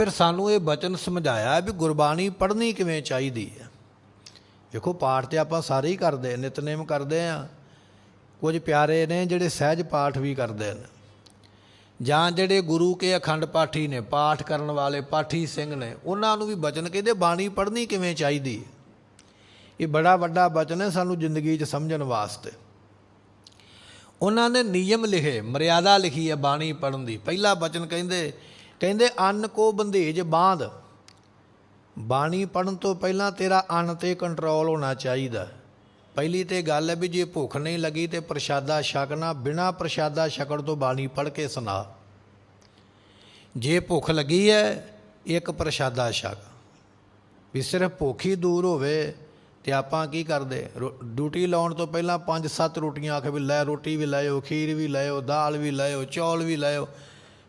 ਫਿਰ ਸਾਨੂੰ ਇਹ ਬਚਨ ਸਮਝਾਇਆ ਵੀ ਗੁਰਬਾਣੀ ਪੜ੍ਹਨੀ ਕਿਵੇਂ ਚਾਹੀਦੀ ਹੈ। ਦੇਖੋ ਪਾਠ ਤੇ ਆਪਾਂ ਸਾਰੇ ਹੀ ਕਰਦੇ ਨਿਤਨੇਮ ਕਰਦੇ ਆ ਕੁਝ ਪਿਆਰੇ ਨੇ ਜਿਹੜੇ ਸਹਿਜ ਪਾਠ ਵੀ ਕਰਦੇ ਨੇ ਜਾਂ ਜਿਹੜੇ ਗੁਰੂ ਕੇ ਅਖੰਡ ਪਾਠੀ ਨੇ, ਪਾਠ ਕਰਨ ਵਾਲੇ ਪਾਠੀ ਸਿੰਘ ਨੇ, ਉਹਨਾਂ ਨੂੰ ਵੀ ਬਚਨ ਕਹਿੰਦੇ, ਬਾਣੀ ਪੜ੍ਹਨੀ ਕਿਵੇਂ ਚਾਹੀਦੀ ਇਹ ਬੜਾ ਵੱਡਾ ਬਚਨ ਹੈ ਸਾਨੂੰ ਜ਼ਿੰਦਗੀ 'ਚ ਸਮਝਣ ਵਾਸਤੇ। ਉਹਨਾਂ ਨੇ ਨਿਯਮ ਲਿਖੇ, ਮਰਿਆਦਾ ਲਿਖੀ ਹੈ ਬਾਣੀ ਪੜਨ ਦੀ। ਪਹਿਲਾ ਬਚਨ ਕਹਿੰਦੇ ਕਹਿੰਦੇ, ਅੰਨ ਕੋ ਬੰਦੇਜ ਬਾਂਧ। ਬਾਣੀ ਪੜਨ ਤੋਂ ਪਹਿਲਾਂ ਤੇਰਾ ਅੰਨ ਤੇ ਕੰਟਰੋਲ ਹੋਣਾ ਚਾਹੀਦਾ। ਪਹਿਲੀ ਤੇ ਗੱਲ ਹੈ ਵੀ ਜੇ ਭੁੱਖ ਨਹੀਂ ਲੱਗੀ ਤੇ ਪ੍ਰਸ਼ਾਦਾ ਛਕਣਾ, ਬਿਨਾ ਪ੍ਰਸ਼ਾਦਾ ਛਕਣ ਤੋਂ ਬਾਣੀ ਪੜ ਕੇ ਸੁਣਾ। ਜੇ ਭੁੱਖ ਲੱਗੀ ਹੈ, ਇੱਕ ਪ੍ਰਸ਼ਾਦਾ ਛਕ। ਵੀ ਸਿਰਫ ਭੁੱਖ ਹੀ ਦੂਰ ਹੋਵੇ ਤੇ ਆਪਾਂ ਕੀ ਕਰਦੇ? ਰੋ- ਡਿਊਟੀ ਲਾਉਣ ਤੋਂ ਪਹਿਲਾਂ ਪੰਜ ਸੱਤ ਰੋਟੀਆਂ ਆਖੇ ਵੀ ਲੈ, ਰੋਟੀ ਵੀ ਲਾਇਓ ਖੀਰ ਵੀ ਲਾਇਓ ਦਾਲ ਵੀ ਲਾਇਓ ਚੌਲ ਵੀ ਲਾਇਓ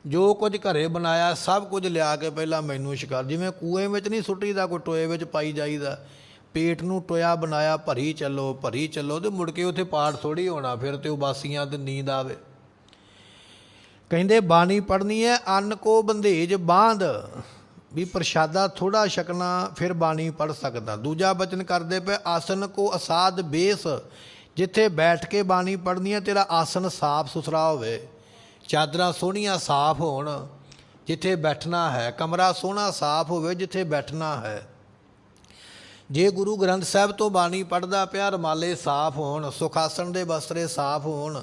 ਜੋ ਕੁਝ ਘਰੇ ਬਣਾਇਆ, ਸਭ ਕੁਝ ਲਿਆ ਕੇ ਪਹਿਲਾਂ ਮੈਨੂੰ ਸ਼ਿਕਾਰ। ਜਿਵੇਂ ਕੂਏ ਵਿੱਚ ਨਹੀਂ ਸੁੱਟੀਦਾ, ਕੋਈ ਟੋਏ ਵਿੱਚ ਪਾਈ ਜਾਈਦਾ। ਪੇਟ ਨੂੰ ਟੋਇਆ ਬਣਾਇਆ, ਭਰੀ ਚੱਲੋ ਭਰੀ ਚੱਲੋ, ਤੇ ਮੁੜ ਕੇ ਉੱਥੇ ਪਾਠ ਥੋੜੀ ਹੋਣਾ, ਫਿਰ ਤੇ ਉਬਾਸੀਆਂ ਤੇ ਨੀਂਦ ਆਵੇ। ਕਹਿੰਦੇ, ਬਾਣੀ ਪੜਨੀ ਹੈ, ਅੰਨ ਕੋ ਬੰਧੇਜ ਬਾਂਧ। ਵੀ ਪ੍ਰਸ਼ਾਦਾ ਥੋੜਾ ਛਕਣਾ, ਫਿਰ ਬਾਣੀ ਪੜ ਸਕਦਾ। ਦੂਜਾ ਬਚਨ ਕਰਦੇ ਪਏ, ਆਸਨ ਕੋ ਅਸਾਦ ਬੇਸ। ਜਿੱਥੇ ਬੈਠ ਕੇ ਬਾਣੀ ਪੜਨੀ ਹੈ, ਤੇਰਾ ਆਸਨ ਸਾਫ਼ ਸੁਥਰਾ ਹੋਵੇ। ਚਾਦਰਾਂ ਸੋਹਣੀਆਂ ਸਾਫ਼ ਹੋਣ, ਜਿੱਥੇ ਬੈਠਣਾ ਹੈ, ਕਮਰਾ ਸੋਹਣਾ ਸਾਫ਼ ਹੋਵੇ, ਜਿੱਥੇ ਬੈਠਣਾ ਹੈ। ਜੇ ਗੁਰੂ ਗ੍ਰੰਥ ਸਾਹਿਬ ਤੋਂ ਬਾਣੀ ਪੜਦਾ ਪਿਆ, ਰਮਾਲੇ ਸਾਫ਼ ਹੋਣ, ਸੁਖਾਸਣ ਦੇ ਬਸਤਰੇ ਸਾਫ਼ ਹੋਣ,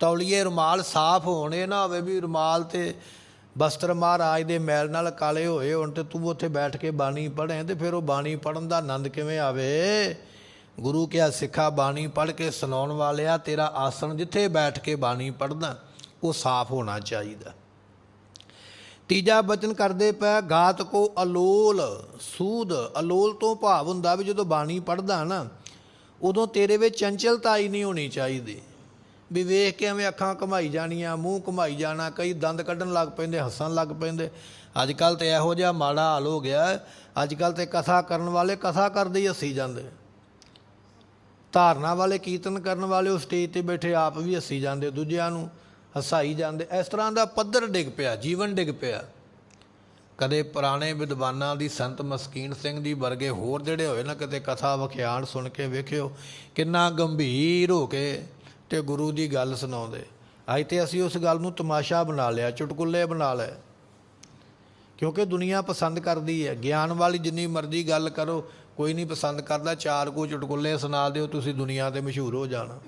ਤੌਲੀਏ ਰੁਮਾਲ ਸਾਫ਼ ਹੋਣ, ਇਹ ਨਾ ਹੋਵੇ ਵੀ ਰੁਮਾਲ ਤੇ ਬਸਤਰ ਮਹਾਰਾਜ ਦੇ ਮੈਲ ਨਾਲ ਕਾਲੇ ਹੋਏ ਹੋਣ ਤੇ ਤੂੰ ਉੱਥੇ ਬੈਠ ਕੇ ਬਾਣੀ ਪੜ੍ਹੇ, ਤੇ ਫਿਰ ਉਹ ਬਾਣੀ ਪੜਨ ਦਾ ਆਨੰਦ ਕਿਵੇਂ ਆਵੇ? ਗੁਰੂ ਕਿਹਾ, ਸਿੱਖਾ, ਬਾਣੀ ਪੜ੍ਹ ਕੇ ਸੁਣਾਉਣ ਵਾਲਿਆ, ਤੇਰਾ ਆਸਣ ਜਿੱਥੇ ਬੈਠ ਕੇ ਬਾਣੀ ਪੜਦਾ ਉਹ ਸਾਫ਼ ਹੋਣਾ ਚਾਹੀਦਾ। ਤੀਜਾ ਬਚਨ ਕਰਦੇ ਪਏ ਗਾਤ ਕੋ ਅਲੋਲ, ਸੂਦ। ਅਲੋਲ ਤੋਂ ਭਾਵ ਹੁੰਦਾ ਵੀ ਜਦੋਂ ਬਾਣੀ ਪੜਦਾ ਨਾ, ਉਦੋਂ ਤੇਰੇ ਵਿੱਚ ਚੰਚਲਤਾ ਹੀ ਨਹੀਂ ਹੋਣੀ ਚਾਹੀਦੀ। ਵੀ ਵੇਖ ਕੇ ਐਵੇਂ ਅੱਖਾਂ ਘਮਾਈ ਜਾਣੀਆਂ, ਮੂੰਹ ਘਮਾਈ ਜਾਣਾ, ਕਈ ਦੰਦ ਕੱਢਣ ਲੱਗ ਪੈਂਦੇ, ਹੱਸਣ ਲੱਗ ਪੈਂਦੇ। ਅੱਜ ਕੱਲ ਤੇ ਇਹੋ ਜਿਹਾ ਮਾੜਾ ਹਾਲ ਹੋ ਗਿਆ ਅੱਜ ਕੱਲ ਤੇ ਕਥਾ ਕਰਨ ਵਾਲੇ ਕਥਾ ਕਰਦੇ ਹੀ ਹੱਸੀ ਜਾਂਦੇ। ਧਾਰਨਾ ਵਾਲੇ ਕੀਰਤਨ ਕਰਨ ਵਾਲੇ ਉਹ ਸਟੇਜ ਤੇ ਬੈਠੇ ਆਪ ਵੀ ਹੱਸੀ ਜਾਂਦੇ, ਦੂਜਿਆਂ ਨੂੰ ਹਸਾਈ ਜਾਂਦੇ। ਇਸ ਤਰ੍ਹਾਂ ਦਾ ਪੱਧਰ ਡਿੱਗ ਪਿਆ, ਜੀਵਨ ਡਿੱਗ ਪਿਆ। ਕਦੇ ਪੁਰਾਣੇ ਵਿਦਵਾਨਾਂ ਦੀ ਸੰਤ ਮਸਕੀਨ ਸਿੰਘ ਜੀ ਵਰਗੇ ਹੋਰ ਜਿਹੜੇ ਹੋਏ ਨਾ, ਕਿਤੇ ਕਥਾ ਵਿਖਿਆਨ ਸੁਣ ਕੇ ਵੇਖਿਓ, ਕਿੰਨਾ ਗੰਭੀਰ ਹੋ ਕੇ ਤੇ ਗੁਰੂ ਦੀ ਗੱਲ ਸੁਣਾਉਂਦੇ। ਅੱਜ ਤੇ ਅਸੀਂ ਉਸ ਗੱਲ ਨੂੰ ਤਮਾਸ਼ਾ ਬਣਾ ਲਿਆ, ਚੁਟਕੁਲੇ ਬਣਾ ਲਏ। ਕਿਉਂਕਿ ਦੁਨੀਆ ਪਸੰਦ ਕਰਦੀ ਹੈ। ਗਿਆਨ ਵਾਲੀ ਜਿੰਨੀ ਮਰਜ਼ੀ ਗੱਲ ਕਰੋ, ਕੋਈ ਨਹੀਂ ਪਸੰਦ ਕਰਦਾ। ਚਾਰ ਕੋ ਚੁਟਕੁਲੇ ਸੁਣਾ ਦਿਓ, ਤੁਸੀਂ ਦੁਨੀਆ ਤੇ ਮਸ਼ਹੂਰ ਹੋ ਜਾਣਾ।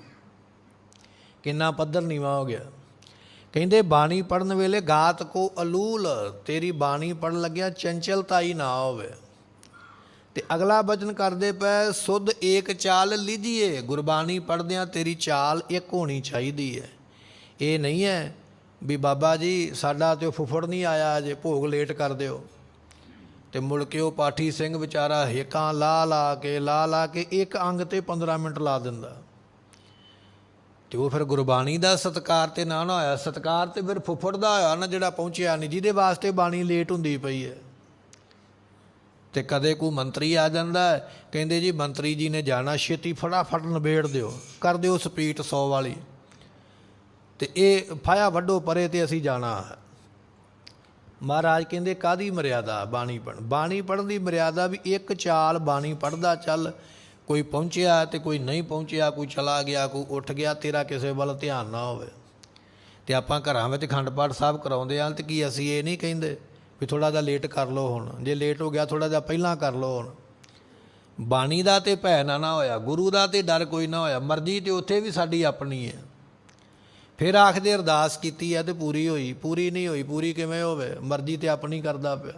ਕਿੰਨਾ ਪੱਧਰ ਨੀਵਾ ਹੋ ਗਿਆ। ਕਹਿੰਦੇ, ਬਾਣੀ ਪੜਨ ਵੇਲੇ ਗਾਤ ਕੋ ਅਲੂਲ, ਤੇਰੀ ਬਾਣੀ ਪੜਨ ਲੱਗਿਆ ਚੰਚਲਤਾ ਹੀ ਨਾ ਹੋਵੇ। ਤੇ ਅਗਲਾ ਬਚਨ ਕਰਦੇ ਪਏ, ਸੁਧ ਏਕ ਚਾਲ ਲੀਜੀਏ ਗੁਰਬਾਣੀ ਪੜਦਿਆਂ ਤੇਰੀ ਚਾਲ ਇੱਕ ਹੋਣੀ ਚਾਹੀਦੀ ਹੈ। ਇਹ ਨਹੀਂ ਹੈ ਵੀ ਬਾਬਾ ਜੀ, ਸਾਡਾ ਤੇ ਉਹ ਫੁੱਫੜ ਨਹੀਂ ਆਇਆ ਅਜੇ, ਭੋਗ ਲੇਟ ਕਰ ਦਿਓ। ਤੇ ਮੁੜ ਕੇ ਉਹ ਪਾਠੀ ਸਿੰਘ ਵਿਚਾਰਾ ਹੇਕਾਂ ਲਾ ਲਾ ਕੇ ਲਾ ਲਾ ਕੇ ਇੱਕ ਅੰਗ ਤੇ 15 ਮਿੰਟ ਲਾ ਦਿੰਦਾ। ਤੇ ਉਹ ਫਿਰ ਗੁਰਬਾਣੀ ਦਾ ਸਤਕਾਰ ਤੇ ਨਾ ਨਾ ਹੋਇਆ ਸਤਕਾਰ ਤੇ ਫਿਰ ਫੁੱਫੜ ਦਾ ਹੋਇਆ ਨਾ ਜਿਹੜਾ ਪਹੁੰਚਿਆ ਨਹੀਂ ਜਿਹਦੇ ਵਾਸਤੇ ਬਾਣੀ ਲੇਟ ਹੁੰਦੀ ਪਈ ਹੈ। ਤੇ ਕਦੇ ਕੋਈ ਮੰਤਰੀ ਆ ਜਾਂਦਾ ਕਹਿੰਦੇ ਜੀ ਮੰਤਰੀ ਜੀ ਨੇ ਜਾਣਾ, ਛੇਤੀ ਫਟਾਫਟ ਨਿਬੇੜ ਦਿਓ, ਕਰ ਦਿਓ ਸਪੀਡ 100 ਵਾਲੀ। ਤੇ ਇਹ ਫਾਇਆ ਵੱਡੋ ਪਰੇ ਤੇ ਅਸੀਂ ਜਾਣਾ ਮਹਾਰਾਜ ਕਹਿੰਦੇ ਕਾਦੀ ਮਰਿਆਦਾ? ਬਾਣੀ ਪੜ੍ਹ ਬਾਣੀ ਪੜ੍ਹਨ ਦੀ ਮਰਿਆਦਾ ਵੀ ਇੱਕ ਚਾਲ ਬਾਣੀ ਪੜ੍ਹਦਾ ਚੱਲ ਕੋਈ ਪਹੁੰਚਿਆ ਤੇ ਕੋਈ ਨਹੀਂ ਪਹੁੰਚਿਆ, ਕੋਈ ਚਲਾ ਗਿਆ, ਕੋਈ ਉੱਠ ਗਿਆ, ਤੇਰਾ ਕਿਸੇ ਵੱਲ ਧਿਆਨ ਨਾ ਹੋਵੇ। ਤੇ ਆਪਾਂ ਘਰਾਂ ਵਿੱਚ ਖੰਡ ਪਾਠ ਸਾਹਿਬ ਕਰਾਉਂਦੇ ਆਂ ਤੇ ਕੀ ਅਸੀਂ ਇਹ ਨਹੀਂ ਕਹਿੰਦੇ ਵੀ ਥੋੜਾ ਜਿਹਾ ਲੇਟ ਕਰ ਲਓ ਹੁਣ। ਜੇ ਲੇਟ ਹੋ ਗਿਆ ਥੋੜਾ ਜਿਹਾ ਪਹਿਲਾਂ ਕਰ ਲਓ ਹੁਣ। ਬਾਣੀ ਦਾ ਤੇ ਭੈ ਨਾ ਨਾ ਹੋਇਆ, ਗੁਰੂ ਦਾ ਤੇ ਡਰ ਕੋਈ ਨਾ ਹੋਇਆ, ਮਰਜ਼ੀ ਤੇ ਉੱਥੇ ਵੀ ਸਾਡੀ ਆਪਣੀ ਹੈ। ਫਿਰ ਆਖਦੇ ਅਰਦਾਸ ਕੀਤੀ ਹੈ ਤੇ ਪੂਰੀ ਹੋਈ, ਪੂਰੀ ਨਹੀਂ ਹੋਈ, ਪੂਰੀ ਕਿਵੇਂ ਹੋਵੇ? ਮਰਜ਼ੀ ਤੇ ਆਪਣੀ ਕਰਦਾ ਪਿਆ।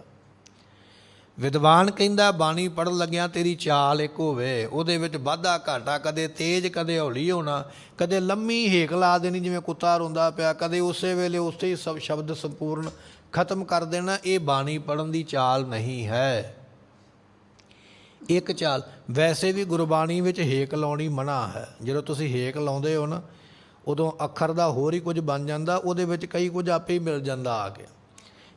ਵਿਦਵਾਨ ਕਹਿੰਦਾ, ਬਾਣੀ ਪੜਨ ਲੱਗਿਆ ਤੇਰੀ ਚਾਲ ਇੱਕ ਹੋਵੇ। ਉਹਦੇ ਵਿੱਚ ਵਾਧਾ ਘਾਟਾ, ਕਦੇ ਤੇਜ਼, ਕਦੇ ਹੌਲੀ ਹੋਣਾ, ਕਦੇ ਲੰਮੀ ਹੇਕ ਲਾ ਦੇਣੀ, ਜਿਵੇਂ ਕੁੱਤਾ ਰੋਂਦਾ ਪਿਆ, ਕਦੇ ਉਸੇ ਵੇਲੇ ਉਸੇ ਹੀ ਸਭ ਸ਼ਬਦ ਸੰਪੂਰਨ ਖਤਮ ਕਰ ਦੇਣਾ। ਇਹ ਬਾਣੀ ਪੜਨ ਦੀ ਚਾਲ ਨਹੀਂ ਹੈ। ਇੱਕ ਚਾਲ, ਵੈਸੇ ਵੀ ਗੁਰਬਾਣੀ ਵਿੱਚ ਹੇਕ ਲਾਉਣੀ ਮਨਾ ਹੈ। ਜਦੋਂ ਤੁਸੀਂ ਹੇਕ ਲਾਉਂਦੇ ਹੋ ਨਾ, ਉਦੋਂ ਅੱਖਰ ਦਾ ਹੋਰ ਹੀ ਕੁਝ ਬਣ ਜਾਂਦਾ, ਉਹਦੇ ਵਿੱਚ ਕਈ ਕੁਝ ਆਪੇ ਹੀ ਮਿਲ ਜਾਂਦਾ ਆ ਕੇ।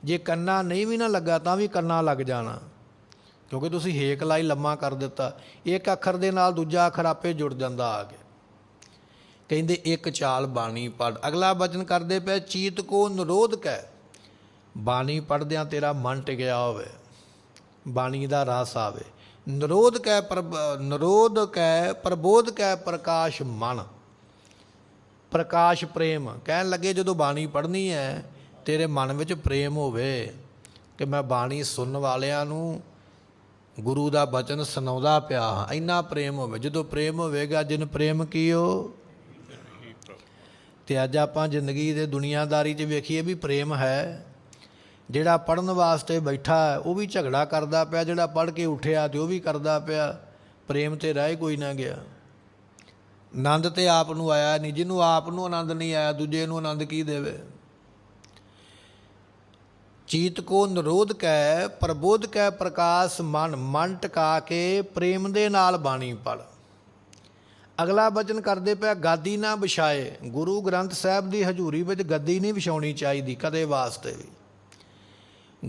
ਜੇ ਕੰਨਾ ਨਹੀਂ ਵੀ ਨਾ ਲੱਗਾ ਤਾਂ ਵੀ ਕੰਨਾ ਲੱਗ ਜਾਣਾ। ਕਿਉਂਕਿ ਤੁਸੀਂ ਹੇਕ ਲਾਈ ਲੰਮਾ ਕਰ ਦਿੱਤਾ, ਇੱਕ ਅੱਖਰ ਦੇ ਨਾਲ ਦੂਜਾ ਅੱਖਰ ਆਪੇ ਜੁੜ ਜਾਂਦਾ ਆ ਕੇ। ਕਹਿੰਦੇ ਇੱਕ ਚਾਲ ਬਾਣੀ ਪੜ ਅਗਲਾ ਬਚਨ ਕਰਦੇ ਪਏ, ਚੀਤ ਕੋ ਨਿਰੋਧ ਕੈ। ਬਾਣੀ ਪੜਦਿਆਂ ਤੇਰਾ ਮਨ ਟਿਕਿਆ ਹੋਵੇ, ਬਾਣੀ ਦਾ ਰਸ ਆਵੇ। ਨਿਰੋਧ ਕੈ ਪ੍ਰਬ ਨਿਰੋਧ ਕੈ, ਪ੍ਰਬੋਧ ਕੈ ਪ੍ਰਕਾਸ਼ ਮਨ। ਪ੍ਰਕਾਸ਼ ਪ੍ਰੇਮ। ਕਹਿਣ ਲੱਗੇ ਜਦੋਂ ਬਾਣੀ ਪੜ੍ਹਨੀ ਹੈ ਤੇਰੇ ਮਨ ਵਿੱਚ ਪ੍ਰੇਮ ਹੋਵੇ ਕਿ ਮੈਂ ਬਾਣੀ ਸੁਣਨ ਵਾਲਿਆਂ ਨੂੰ ਗੁਰੂ ਦਾ ਬਚਨ ਸੁਣਾਉਂਦਾ ਪਿਆ ਹਾਂ, ਇੰਨਾ ਪ੍ਰੇਮ ਹੋਵੇ। ਜਦੋਂ ਪ੍ਰੇਮ ਹੋਵੇਗਾ, ਜਿਨ ਪ੍ਰੇਮ ਕੀਓ? ਤੇ ਅੱਜ ਆਪਾਂ ਜ਼ਿੰਦਗੀ ਦੇ ਦੁਨੀਆਦਾਰੀ 'ਚ ਵੇਖੀਏ ਵੀ ਪ੍ਰੇਮ ਹੈ। ਜਿਹੜਾ ਪੜਨ ਵਾਸਤੇ ਬੈਠਾ ਉਹ ਵੀ ਝਗੜਾ ਕਰਦਾ ਪਿਆ, ਜਿਹੜਾ ਪੜ ਕੇ ਉੱਠਿਆ ਤੇ ਉਹ ਵੀ ਕਰਦਾ ਪਿਆ। ਪ੍ਰੇਮ ਤੇ ਰਹਿ ਕੋਈ ਨਾ ਗਿਆ। ਆਨੰਦ ਤੇ ਆਪ ਨੂੰ ਆਇਆ ਨਹੀਂ ਜਿਹਨੂੰ ਆਪ ਨੂੰ ਆਨੰਦ ਨਹੀਂ ਆਇਆ, ਦੂਜੇ ਨੂੰ ਆਨੰਦ ਕੀ ਦੇਵੇ? ਚੀਤ ਕੋ ਨਿਰੋਧ ਕੈ, ਪ੍ਰਬੋਧ ਕੈ ਪ੍ਰਕਾਸ਼ ਮਨ ਮਨ ਟਿਕਾ ਕੇ ਪ੍ਰੇਮ ਦੇ ਨਾਲ ਬਾਣੀ ਪੜ ਅਗਲਾ ਬਚਨ ਕਰਦੇ ਪਿਆ, ਗਾਦੀ ਨਾ ਵਿਛਾਏ। ਗੁਰੂ ਗ੍ਰੰਥ ਸਾਹਿਬ ਦੀ ਹਜ਼ੂਰੀ ਵਿੱਚ ਗੱਦੀ ਨਹੀਂ ਵਿਛਾਉਣੀ ਚਾਹੀਦੀ, ਕਦੇ ਵਾਸਤੇ ਵੀ।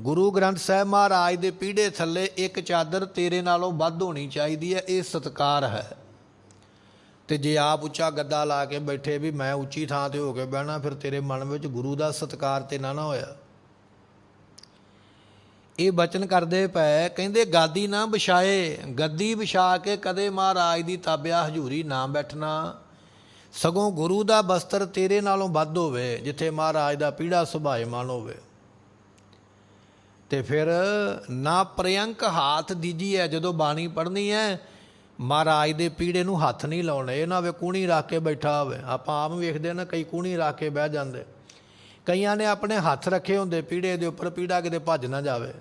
ਗੁਰੂ ਗ੍ਰੰਥ ਸਾਹਿਬ ਮਹਾਰਾਜ ਦੇ ਪੀੜੇ ਥੱਲੇ ਇੱਕ ਚਾਦਰ ਤੇਰੇ ਨਾਲੋਂ ਵੱਧ ਹੋਣੀ ਚਾਹੀਦੀ ਹੈ, ਇਹ ਸਤਕਾਰ ਹੈ। ਤੇ ਜੇ ਆਪ ਉੱਚਾ ਗੱਦਾ ਲਾ ਕੇ ਬੈਠੇ ਵੀ ਮੈਂ ਉੱਚੀ ਥਾਂ ਤੇ ਹੋ ਕੇ ਬਹਿਣਾ, ਫਿਰ ਤੇਰੇ ਮਨ ਵਿੱਚ ਗੁਰੂ ਦਾ ਸਤਕਾਰ ਤੇ ਨਾ ਨਾ ਹੋਇਆ। ਇਹ ਬਚਨ ਕਰਦੇ ਪਏ, ਕਹਿੰਦੇ, ਗਾਦੀ ਨਾ ਵਿਛਾਏ, ਗੱਦੀ ਵਿਛਾ ਕੇ ਕਦੇ ਮਹਾਰਾਜ ਦੀ ਤਾਬਿਆ ਹਜ਼ੂਰੀ ਨਾ ਬੈਠਣਾ। ਸਗੋਂ ਗੁਰੂ ਦਾ ਬਸਤਰ ਤੇਰੇ ਨਾਲੋਂ ਵੱਧ ਹੋਵੇ, ਜਿੱਥੇ ਮਹਾਰਾਜ ਦਾ ਪੀੜਾ ਸੁਭਾਏਮਾਨ ਹੋਵੇ। ਤੇ ਫਿਰ, ਨਾ ਪ੍ਰਿਯੰਕ ਹਾਥ ਦੀਜੀ ਹੈ ਜਦੋਂ ਬਾਣੀ ਪੜ੍ਹਨੀ ਹੈ ਮਹਾਰਾਜ ਦੇ ਪੀੜੇ ਨੂੰ ਹੱਥ ਨਹੀਂ ਲਾਉਣੇ ਇਹ ਨਾ ਵੇ ਕੂਣੀ ਰੱਖ ਕੇ ਬੈਠਾ ਹੋਵੇ। ਆਪਾਂ ਆਮ ਵੇਖਦੇ ਨਾ, ਕਈ ਕੂਣੀ ਰੱਖ ਕੇ ਬਹਿ ਜਾਂਦੇ। ਕਈਆਂ ਨੇ ਆਪਣੇ ਹੱਥ ਰੱਖੇ ਹੁੰਦੇ ਪੀੜੇ ਦੇ ਉੱਪਰ ਪੀੜਾ ਕਿਤੇ ਭੱਜ ਨਾ ਜਾਵੇ।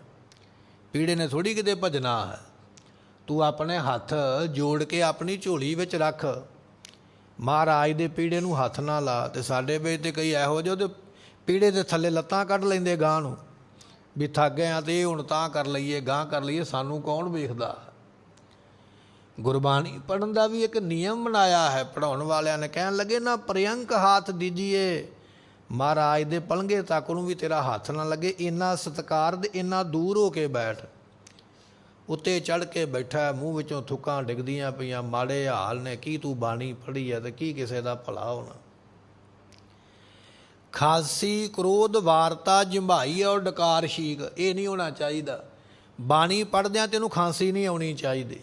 ਪੀੜੇ ਨੇ ਥੋੜੀ ਕਿਤੇ ਭੱਜਣਾ ਹੈ। ਤੂੰ ਆਪਣੇ ਹੱਥ ਜੋੜ ਕੇ ਆਪਣੀ ਝੋਲੀ ਵਿੱਚ ਰੱਖ। ਮਹਾਰਾਜ ਦੇ ਪੀੜੇ ਨੂੰ ਹੱਥ ਨਾ ਲਾ ਤੇ ਸਾਡੇ ਵਿੱਚ ਤੇ ਕਈ ਇਹੋ ਜਿਹੇ ਉਹਦੇ ਪੀੜੇ ਦੇ ਥੱਲੇ ਲੱਤਾਂ ਕੱਢ ਲੈਂਦੇ ਗਾਂ ਨੂੰ। ਵੀ ਥੱਕ ਗਏ ਆ ਤੇ ਇਹ ਹੁਣ ਤਾਂ ਕਰ ਲਈਏ ਗਾਂ ਕਰ ਲਈਏ, ਸਾਨੂੰ ਕੌਣ ਵੇਖਦਾ? ਗੁਰਬਾਣੀ ਪੜਨ ਦਾ ਵੀ ਇੱਕ ਨਿਯਮ ਬਣਾਇਆ ਹੈ। ਪੜਾਉਣ ਵਾਲਿਆਂ ਨੇ ਕਹਿਣ ਲੱਗੇ, ਨਾ ਪ੍ਰਿਯੰਕ ਹੱਥ ਦੀਜੀਏ। ਮਹਾਰਾਜ ਦੇ ਪਲੰਗੇ ਤੱਕ ਨੂੰ ਵੀ ਤੇਰਾ ਹੱਥ ਨਾ ਲੱਗੇ, ਇੰਨਾ ਸਤਕਾਰ ਦੇ ਇੰਨਾ ਦੂਰ ਹੋ ਕੇ ਬੈਠ। ਉੱਤੇ ਚੜ ਕੇ ਬੈਠਾ, ਮੂੰਹ ਵਿੱਚੋਂ ਥੁੱਕਾਂ ਡਿੱਗਦੀਆਂ ਪਈਆਂ, ਮਾੜੇ ਹਾਲ ਨੇ, ਕੀ ਤੂੰ ਬਾਣੀ ਪੜ੍ਹੀ ਹੈ ਤੇ ਕੀ ਕਿਸੇ ਦਾ ਭਲਾ ਹੋਣਾ। ਖਾਸੀ, ਕ੍ਰੋਧ, ਵਾਰਤਾ ਜੰਭਾਈ ਔਰ ਡਕਾਰ ਸ਼ੀਕ, ਇਹ ਨਹੀਂ ਹੋਣਾ ਚਾਹੀਦਾ। ਬਾਣੀ ਪੜਦਿਆਂ ਤੈਨੂੰ ਖਾਂਸੀ ਨਹੀਂ ਆਉਣੀ ਚਾਹੀਦੀ।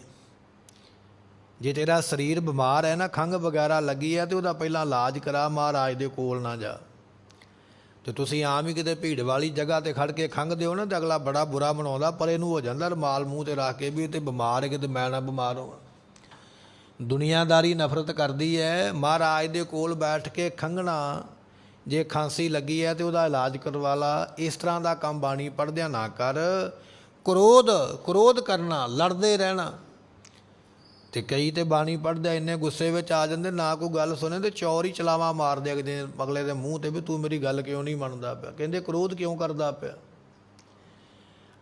ਜੇ ਤੇਰਾ ਸਰੀਰ ਬਿਮਾਰ ਹੈ ਨਾ, ਖੰਘ ਵਗੈਰਾ ਲੱਗੀ ਹੈ ਤੇ ਉਹਦਾ ਪਹਿਲਾਂ ਇਲਾਜ ਕਰਾ, ਮਹਾਰਾਜ ਦੇ ਕੋਲ ਨਾ ਜਾ। ਤੇ ਤੁਸੀਂ ਆਮ ਹੀ ਕਿਤੇ ਭੀੜ ਵਾਲੀ ਜਗ੍ਹਾ ਤੇ ਖੜ ਕੇ ਖੰਘਦੇ ਹੋ ਨਾ ਤੇ ਅਗਲਾ ਬੜਾ ਬੁਰਾ ਬਣਾਉਂਦਾ, ਪਰ ਇਹਨੂੰ ਹੋ ਜਾਂਦਾ ਰਮਾਲ ਮੂੰਹ ਤੇ ਰੱਖ ਕੇ ਵੀ ਇਹ ਤੇ ਬਿਮਾਰ ਹੈ ਕਿਤੇ ਮੈਂ ਨਾ ਬਿਮਾਰ ਹੋਵਾਂ। ਦੁਨੀਆਦਾਰੀ ਨਫ਼ਰਤ ਕਰਦੀ ਹੈ, ਮਹਾਰਾਜ ਦੇ ਕੋਲ ਬੈਠ ਕੇ ਖੰਘਣਾ, ਜੇ ਖਾਂਸੀ ਲੱਗੀ ਹੈ ਤੇ ਉਹਦਾ ਇਲਾਜ ਕਰਵਾ ਲਾ, ਇਸ ਤਰ੍ਹਾਂ ਦਾ ਕੰਮ ਬਾਣੀ ਪੜਦਿਆਂ ਨਾ ਕਰ। ਕ੍ਰੋਧ ਕ੍ਰੋਧ ਕਰਨਾ, ਲੜਦੇ ਰਹਿਣਾ। ਤੇ ਕਈ ਤੇ ਬਾਣੀ ਪੜਦੇ ਇੰਨੇ ਗੁੱਸੇ ਵਿੱਚ ਆ ਜਾਂਦੇ, ਨਾ ਕੋਈ ਗੱਲ ਸੁਣੇ ਤੇ ਚੌਰ ਹੀ ਚਲਾਵਾ ਮਾਰਦੇ ਅਗਲੇ ਅਗਲੇ ਦੇ ਮੂੰਹ ਤੇ ਵੀ ਤੂੰ ਮੇਰੀ ਗੱਲ ਕਿਉਂ ਨਹੀਂ ਮੰਨਦਾ ਪਿਆ? ਕਹਿੰਦੇ ਕ੍ਰੋਧ ਕਿਉਂ ਕਰਦਾ ਪਿਆ?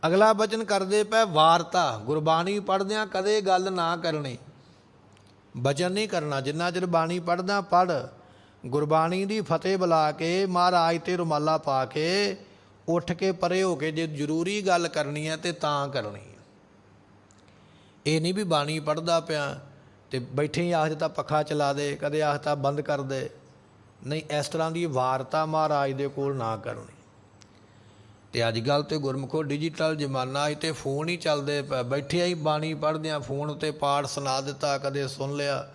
ਅਗਲਾ ਬਚਨ ਕਰਦੇ ਪਏ ਵਾਰਤਾ, ਗੁਰਬਾਣੀ ਪੜਦਿਆਂ ਕਦੇ ਗੱਲ ਨਾ ਕਰਨੀ। ਬਚਨ ਨਹੀਂ ਕਰਨਾ, ਜਿੰਨਾ ਚਿਰ ਬਾਣੀ ਪੜਦਾ ਪੜ ਗੁਰਬਾਣੀ ਦੀ ਫਤਿਹ ਬੁਲਾ ਕੇ, ਮਹਾਰਾਜ ਤੇ ਰੁਮਾਲਾ ਪਾ ਕੇ, ਉੱਠ ਕੇ ਪਰੇ ਹੋ ਕੇ ਜੇ ਜ਼ਰੂਰੀ ਗੱਲ ਕਰਨੀ ਹੈ ਤੇ ਤਾਂ ਕਰਨੀ। ਇਹ ਨਹੀਂ ਵੀ ਬਾਣੀ ਪੜਦਾ ਪਿਆ ਤੇ ਬੈਠੇ ਹੀ ਆਖ ਦਿੱਤਾ ਪੱਖਾ ਚਲਾ ਦੇ, ਕਦੇ ਆਖਤਾ ਬੰਦ ਕਰ ਦੇ। ਨਹੀਂ, ਇਸ ਤਰ੍ਹਾਂ ਦੀ ਵਾਰਤਾ ਮਹਾਰਾਜ ਦੇ ਕੋਲ ਨਾ ਕਰਨੀ। ਤੇ ਅੱਜ ਕੱਲ ਤੇ ਗੁਰਮੁਖੋ ਡਿਜੀਟਲ ਜ਼ਮਾਨਾ ਹੈ ਤੇ ਫੋਨ ਹੀ ਚੱਲਦੇ ਪਏ। ਬੈਠੇ ਹੀ ਬਾਣੀ ਪੜ੍ਹਦਿਆਂ ਫੋਨ ਉੱਤੇ ਪਾਠ ਸੁਣਾ ਦਿੱਤਾ, ਕਦੇ ਸੁਣ ਲਿਆ,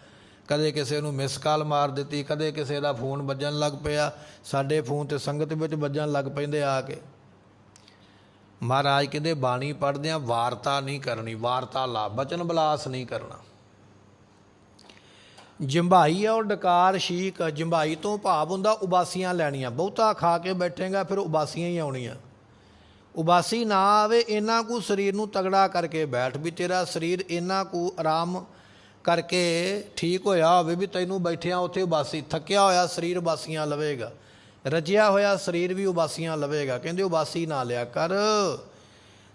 ਕਦੇ ਕਿਸੇ ਨੂੰ ਮਿਸ ਕਾਲ ਮਾਰ ਦਿੱਤੀ, ਕਦੇ ਕਿਸੇ ਦਾ ਫੋਨ ਵੱਜਣ ਲੱਗ ਪਿਆ। ਸਾਡੇ ਫੋਨ ਤੇ ਸੰਗਤ ਵਿੱਚ ਵੱਜਣ ਲੱਗ ਪੈਂਦੇ ਆ ਕੇ। ਮਹਾਰਾਜ ਕਹਿੰਦੇ, ਬਾਣੀ ਪੜ੍ਹਦਿਆਂ ਵਾਰਤਾ ਨਹੀਂ ਕਰਨੀ, ਵਾਰਤਾ ਲਾ, ਬਚਨ ਬਲਾਸ ਨਹੀਂ ਕਰਨਾ। ਜੰਭਾਈ ਔਰ ਡਕਾਰ ਸ਼ੀਕ ਜੰਭਾਈ ਤੋਂ ਭਾਵ ਹੁੰਦਾ ਉਬਾਸੀਆਂ ਲੈਣੀਆਂ। ਬਹੁਤਾ ਖਾ ਕੇ ਬੈਠੇਗਾ, ਫਿਰ ਉਬਾਸੀਆਂ ਹੀ ਆਉਣੀਆਂ। ਉਬਾਸੀ ਨਾ ਆਵੇ ਇਹਨਾਂ ਕੁ ਸਰੀਰ ਨੂੰ ਤਗੜਾ ਕਰਕੇ ਬੈਠ ਵੀ ਤੇਰਾ ਸਰੀਰ ਇਹਨਾਂ ਕੁ ਆਰਾਮ ਕਰਕੇ ਠੀਕ ਹੋਇਆ ਹੋਵੇ ਵੀ ਤੈਨੂੰ ਬੈਠਿਆਂ ਉੱਥੇ ਉਬਾਸੀ, ਥੱਕਿਆ ਹੋਇਆ ਸਰੀਰ ਉਬਾਸੀਆਂ ਲਵੇਗਾ। ਰਜਿਆ ਹੋਇਆ ਸਰੀਰ ਵੀ ਉਬਾਸੀਆਂ ਲਵੇਗਾ। ਕਹਿੰਦੇ ਉਬਾਸੀ ਨਾ ਲਿਆ ਕਰ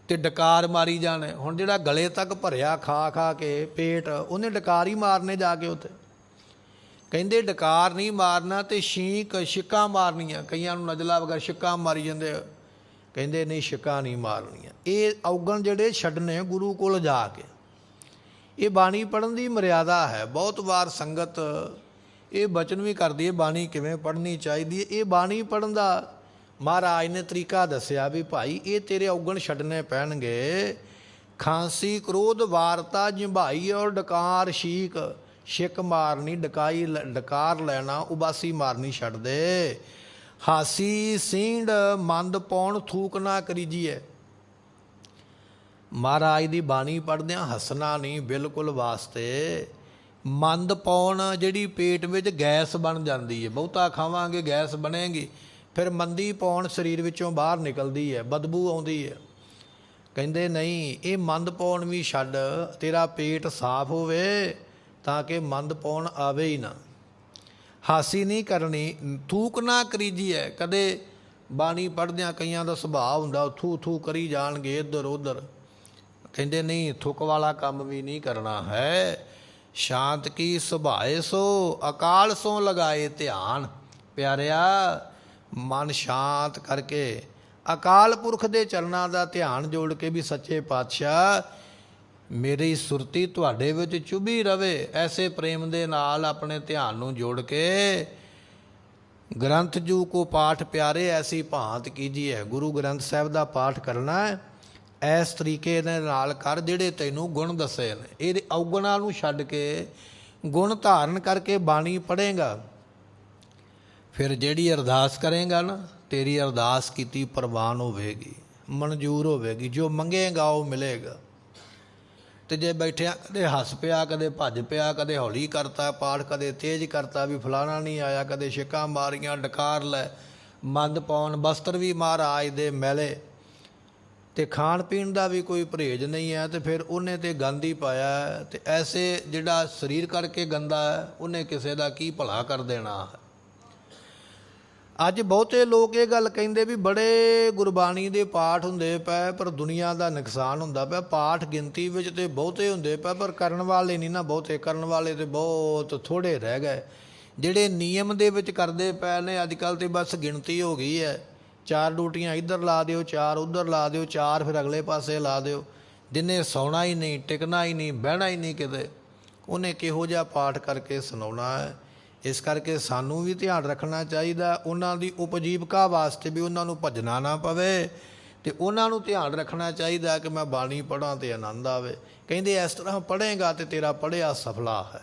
ਤੇ ਡਕਾਰ ਮਾਰੀ ਜਾਣੇ। ਹੁਣ ਜਿਹੜਾ ਗਲੇ ਤੱਕ ਭਰਿਆ ਖਾ ਖਾ ਕੇ ਪੇਟ, ਉਹਨੇ ਡਕਾਰ ਹੀ ਮਾਰਨੇ ਜਾ ਕੇ ਉੱਥੇ। ਕਹਿੰਦੇ ਡਕਾਰ ਨਹੀਂ ਮਾਰਨਾ ਤੇ ਛੀਂਕ, ਛਿੱਕਾ ਮਾਰਨੀਆਂ। ਕਈਆਂ ਨੂੰ ਨਜਲਾ ਵਗਰ ਛਿੱਕਾ ਮਾਰੀ ਜਾਂਦੇ ਕਹਿੰਦੇ ਨਹੀਂ, ਛਿੱਕਾ ਨਹੀਂ ਮਾਰਨੀਆਂ। ਇਹ ਔਗਣ ਜਿਹੜੇ ਛੱਡਨੇ ਗੁਰੂ ਕੋਲ ਜਾ ਕੇ। ਇਹ ਬਾਣੀ ਪੜਨ ਦੀ ਮਰਿਆਦਾ ਹੈ। ਬਹੁਤ ਵਾਰ ਸੰਗਤ ਇਹ ਬਚਨ ਵੀ ਕਰਦੀ ਹੈ, ਬਾਣੀ ਕਿਵੇਂ ਪੜ੍ਹਨੀ ਚਾਹੀਦੀ ਹੈ? ਇਹ ਬਾਣੀ ਪੜਨ ਦਾ ਮਹਾਰਾਜ ਨੇ ਤਰੀਕਾ ਦੱਸਿਆ ਵੀ ਭਾਈ, ਇਹ ਤੇਰੇ ਔਗਣ ਛੱਡਨੇ ਪੈਣਗੇ। ਖਾਂਸੀ, ਕ੍ਰੋਧ, ਵਾਰਤਾ ਜਿੰਭਾਈ ਔਰ ਡਕਾਰ ਸ਼ੀਕ ਛਿੱਕ ਮਾਰਨੀ, ਡਕਾਈ ਲ- ਡਕਾਰ ਲੈਣਾ, ਉਬਾਸੀ ਮਾਰਨੀ ਛੱਡ ਦੇ। ਹਾਸੀ, ਸਿੰਡ, ਮੰਦ ਪੌਣ ਥੂਕ ਨਾ ਕਰੀਜੀਏ ਮਹਾਰਾਜ ਦੀ ਬਾਣੀ ਪੜ੍ਹਦਿਆਂ ਹੱਸਣਾ ਨਹੀਂ ਬਿਲਕੁਲ ਵਾਸਤੇ। ਮੰਦ ਪੌਣ ਜਿਹੜੀ ਪੇਟ ਵਿੱਚ ਗੈਸ ਬਣ ਜਾਂਦੀ ਹੈ। ਬਹੁਤਾ ਖਾਵਾਂਗੇ, ਗੈਸ ਬਣੇਗੀ। ਫਿਰ ਮੰਦੀ ਪੌਣ ਸਰੀਰ ਵਿੱਚੋਂ ਬਾਹਰ ਨਿਕਲਦੀ ਹੈ, ਬਦਬੂ ਆਉਂਦੀ ਹੈ। ਕਹਿੰਦੇ ਨਹੀਂ, ਇਹ ਮੰਦ ਪੌਣ ਵੀ ਛੱਡ, ਤੇਰਾ ਪੇਟ ਸਾਫ਼ ਹੋਵੇ ਤਾਂ ਕਿ ਮੰਦ ਪੌਣ ਆਵੇ ਹੀ ਨਾ। ਹਾਸੀ ਨਹੀਂ ਕਰਨੀ, ਥੂਕ ਨਾ ਕਰੀਜੀ ਹੈ ਕਦੇ ਬਾਣੀ ਪੜ੍ਹਦਿਆਂ ਕਈਆਂ ਦਾ ਸੁਭਾਅ ਹੁੰਦਾ, ਥੂ ਥੂ ਕਰੀ ਜਾਣਗੇ ਇੱਧਰ ਉੱਧਰ ਕਹਿੰਦੇ ਨਹੀਂ, ਥੁੱਕ ਵਾਲਾ ਕੰਮ ਵੀ ਨਹੀਂ ਕਰਨਾ ਹੈ। ਸ਼ਾਂਤ ਕੀ ਸੁਭਾਏ ਸੋ, ਅਕਾਲ ਸੋ ਲਗਾਏ ਧਿਆਨ। ਪਿਆਰਿਆ, ਮਨ ਸ਼ਾਂਤ ਕਰਕੇ ਅਕਾਲ ਪੁਰਖ ਦੇ ਚਰਨਾਂ ਦਾ ਧਿਆਨ ਜੋੜ ਕੇ ਵੀ ਸੱਚੇ ਪਾਤਸ਼ਾਹ, ਮੇਰੀ ਸੁਰਤੀ ਤੁਹਾਡੇ ਵਿੱਚ ਚੁਭੀ ਰਵੇ। ਐਸੇ ਪ੍ਰੇਮ ਦੇ ਨਾਲ ਆਪਣੇ ਧਿਆਨ ਨੂੰ ਜੋੜ ਕੇ ਗ੍ਰੰਥ ਜੂ ਕੋ ਪਾਠ ਪਿਆਰੇ, ਐਸੀ ਭਾਂਤ ਕੀਜੀਏ ਗੁਰੂ ਗ੍ਰੰਥ ਸਾਹਿਬ ਦਾ ਪਾਠ ਕਰਨਾ ਹੈ। ਇਸ ਤਰੀਕੇ ਦੇ ਨਾਲ ਕਰ ਜਿਹੜੇ ਤੈਨੂੰ ਗੁਣ ਦੱਸੇ ਨੇ। ਇਹਦੇ ਔਗਣਾਂ ਨੂੰ ਛੱਡ ਕੇ ਗੁਣ ਧਾਰਨ ਕਰਕੇ ਬਾਣੀ ਪੜ੍ਹੇਗਾ। ਫਿਰ ਜਿਹੜੀ ਅਰਦਾਸ ਕਰੇਗਾ ਨਾ, ਤੇਰੀ ਅਰਦਾਸ ਕੀਤੀ ਪ੍ਰਵਾਨ ਹੋਵੇਗੀ, ਮਨਜ਼ੂਰ ਹੋਵੇਗੀ। ਜੋ ਮੰਗੇਗਾ, ਉਹ ਮਿਲੇਗਾ। ਤੇ ਜੇ ਬੈਠਿਆ, ਕਦੇ ਹੱਸ ਪਿਆ, ਕਦੇ ਭੱਜ ਪਿਆ, ਕਦੇ ਹੌਲੀ ਕਰਤਾ, ਪਾਠ ਕਦੇ ਤੇਜ਼ ਕਰਤਾ, ਵੀ ਫਲਾਣਾ ਨਹੀਂ ਆਇਆ, ਕਦੇ ਛਿੱਕਾਂ ਮਾਰੀਆਂ, ਡਕਾਰ ਲੈ, ਮੰਦ ਪਾਉਣ, ਬਸਤਰ ਵੀ ਮਹਾਰਾਜ ਦੇ ਮੈਲੇ। ਤੇ ਖਾਣ ਪੀਣ ਦਾ ਵੀ ਕੋਈ ਪਰਹੇਜ ਨਹੀਂ ਹੈ ਤੇ ਫਿਰ ਉਹਨੇ ਤੇ ਗੰਦ ਹੀ ਪਾਇਆ ਹੈ ਤੇ ਐਸੇ ਜਿਹੜਾ ਸਰੀਰ ਕਰਕੇ ਗੰਦਾ ਹੈ, ਉਹਨੇ ਕਿਸੇ ਦਾ ਕੀ ਭਲਾ ਕਰ ਦੇਣਾ ਹੈ? ਅੱਜ ਬਹੁਤੇ ਲੋਕ ਇਹ ਗੱਲ ਕਹਿੰਦੇ ਵੀ ਬੜੇ ਗੁਰਬਾਣੀ ਦੇ ਪਾਠ ਹੁੰਦੇ ਪਏ, ਪਰ ਦੁਨੀਆ ਦਾ ਨੁਕਸਾਨ ਹੁੰਦਾ ਪਿਆ। ਪਾਠ ਗਿਣਤੀ ਵਿੱਚ ਤੇ ਬਹੁਤੇ ਹੁੰਦੇ ਪਏ, ਪਰ ਕਰਨ ਵਾਲੇ ਨਹੀਂ ਨਾ ਬਹੁਤੇ, ਕਰਨ ਵਾਲੇ ਤੇ ਬਹੁਤ ਥੋੜੇ ਰਹਿ ਗਏ। ਜਿਹੜੇ ਨਿਯਮ ਦੇ ਵਿੱਚ ਕਰਦੇ ਪਏ ਨੇ, ਅੱਜ ਕੱਲ ਤੇ ਬਸ ਗਿਣਤੀ ਹੋ ਗਈ ਹੈ। ਚਾਰ ਡਿਊਟੀਆਂ ਇੱਧਰ ਲਾ ਦਿਓ, ਚਾਰ ਉੱਧਰ ਲਾ ਦਿਓ, ਚਾਰ ਫਿਰ ਅਗਲੇ ਪਾਸੇ ਲਾ ਦਿਓ। ਜਿੰਨੇ ਸੌਣਾ ਹੀ ਨਹੀਂ, ਟਿਕਣਾ ਹੀ ਨਹੀਂ, ਬਹਿਣਾ ਹੀ ਨਹੀਂ ਕਿਤੇ। ਉਹਨੇ ਕਿਹੋ ਜਿਹਾ ਪਾਠ ਕਰਕੇ ਸੁਣਾਉਣਾ ਹੈ? ਇਸ ਕਰਕੇ ਸਾਨੂੰ ਵੀ ਧਿਆਨ ਰੱਖਣਾ ਚਾਹੀਦਾ। ਉਹਨਾਂ ਦੀ ਉਪਜੀਵਕਾ ਵਾਸਤੇ ਵੀ ਉਹਨਾਂ ਨੂੰ ਭਜਣਾ ਨਾ ਪਵੇ ਤੇ ਉਹਨਾਂ ਨੂੰ ਧਿਆਨ ਰੱਖਣਾ ਚਾਹੀਦਾ ਕਿ ਮੈਂ ਬਾਣੀ ਪੜਾਂ ਤੇ ਆਨੰਦ ਆਵੇ। ਕਹਿੰਦੇ, ਇਸ ਤਰ੍ਹਾਂ ਪੜ੍ਹੇਗਾ ਤੇ ਤੇਰਾ ਪੜ੍ਹਿਆ ਸਫਲਾ ਹੈ।